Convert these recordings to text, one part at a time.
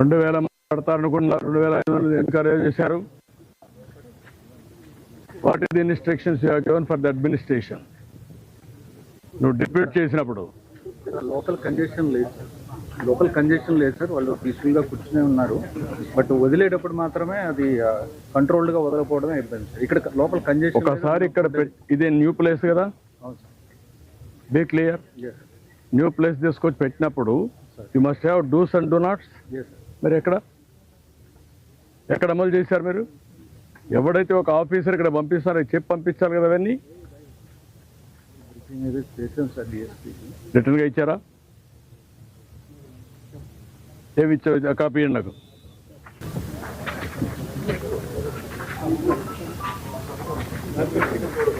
రెండు వేల పడతారనుకున్నా రెండు వేల ఐదు వందలు ఎన్కరేజ్ చేశారు. What is the instructions you have for the administration? నువ్వు డిప్యూట్ చేసినప్పుడు. లోకల్ కంజెషన్ లేదు లోకల్ కంజెషన్ లేదు సార్. వాళ్ళు పీస్ఫుల్గా కూర్చునే ఉన్నారు. బట్ వదిలేటప్పుడు మాత్రమే అది కంట్రోల్డ్గా వదలకపోవడమే ఇబ్బంది సార్. ఇక్కడ లోకల్ కంజెషన్ ఒకసారి ఇక్కడ ఇదే న్యూ ప్లేస్ కదా? బీ క్లియర్ న్యూ ప్లేస్ తీసుకొచ్చి పెట్టినప్పుడు you must have dos and don'ts మరి ఎక్కడ? ఎక్కడ అమలు చేశారు మీరు? ఎవడైతే ఒక ఆఫీసర్ ఇక్కడ పంపిస్తారో చెప్పి పంపించాలి కదా అవన్నీ? చేసాం సార్ డిఎస్పీ రిటర్న్గా ఇచ్చారా? ఏమి ఇచ్చారు? కాపీ నాకు. ఏ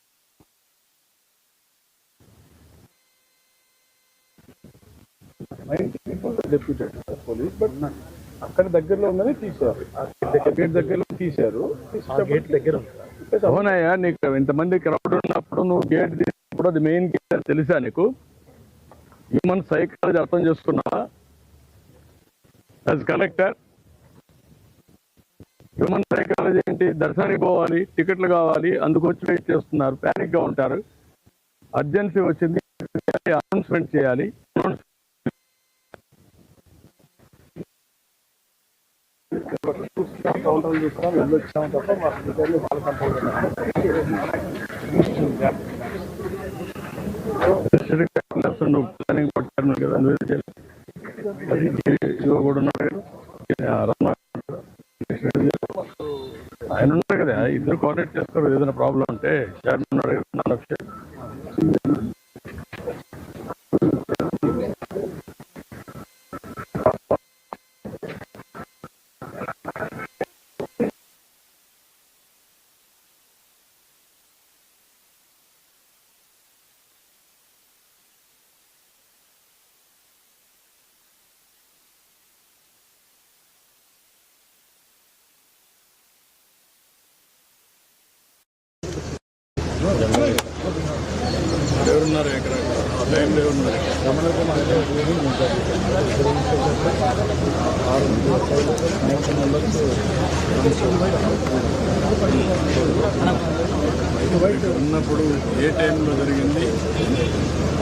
డెప్యూటెడ్ పోలీస్ బట్ అక్కడ దగ్గరలో ఉందని తీసారు గేట్ దగ్గరలో తీశారు. గేట్ దగ్గర అవునయ్యా నీకు ఇంతమంది క్రౌడ్ ఉన్నప్పుడు నువ్వు గేట్ తీసినప్పుడు అది మెయిన్ గేట్ అని తెలుసా నీకు? హ్యూమన్ సైకాలజీ అర్థం చేసుకున్నావా? యాజ్ కలెక్టర్ హ్యూమన్ సైకాలజీ ఏంటి? దర్శనానికి పోవాలి టికెట్లు కావాలి అందుకు వచ్చి వెయిట్ చేస్తున్నారు ప్యానిక్గా ఉంటారు. అర్జెన్సీ వచ్చింది అనౌన్స్మెంట్ చేయాలి కౌంటర్ చూస్తున్నాం తప్ప మా అధికారులు వాళ్ళ కంట్రోల్ నువ్వు ప్లానింగ్ కదా కూడా ఉన్నాడు కదా. ఆ ఆయన ఉన్నారు కదా ఇద్దరు కోఆర్డినేట్ చేస్తారు ఏదైనా ప్రాబ్లం ఉంటే చైర్మన్ ఉన్నాడు ఎవరున్నారు ఇక్కడ ఆ టైంలో ఎవరున్నారు ఉన్నప్పుడు ఏ టైంలో జరిగింది?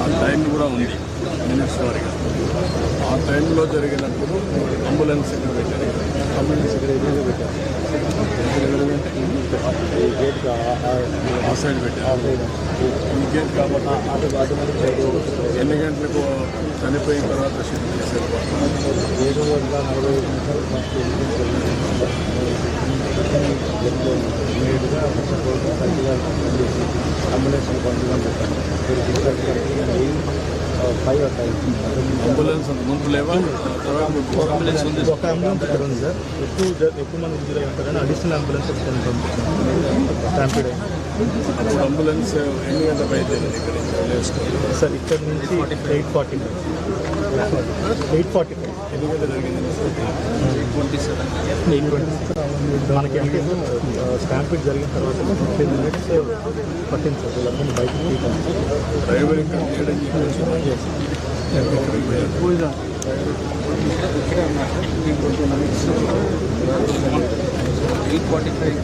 ఆ టైం కూడా ఉంది. మినిట్స్ వారిగా. ఆ టైంలో జరిగినప్పుడు అంబులెన్స్ ఇక్కడ పెట్టారు. అంబులెన్స్ ఇక్కడ ఎదురుగా పెట్టారు ఆ సైడ్ పెట్టారు. ఈ గేట్ కాబట్టి ఎన్ని గంటలకు చనిపోయిన తర్వాత షిఫ్ట్ చేశారు ఏడు వందల నలభై నిమిషాలు నేరుగా అంబులెన్స్ పండుగ పెట్టాను ఫైవ్ అంబులెన్స్ ముందు లేవా? అంబులెన్స్ ఉంది. ఒక అంబులెన్స్ ఇక్కడ ఉంది సార్. ఎక్కువ ఎక్కువ మంది ఇంజూర్ అయి ఉంటారని అడిషనల్ అంబులెన్స్ స్టాంపీడ్ అప్పుడు అంబులెన్స్ ఎన్ని గంటల బయలుదేరింది సార్ ఇక్కడ నుంచి eight forty. Eight forty five మనకి అంటే స్టాంప్ జరిగిన తర్వాత ఫిఫ్టీన్ మినిట్స్ పట్టింది సార్ వీళ్ళందరినీ బయట driver eight forty five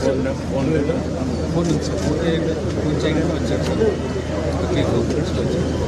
phone phone phone నుంచి ఫోన్ ఫోన్ వచ్చారు సార్ ఓకే వచ్చారు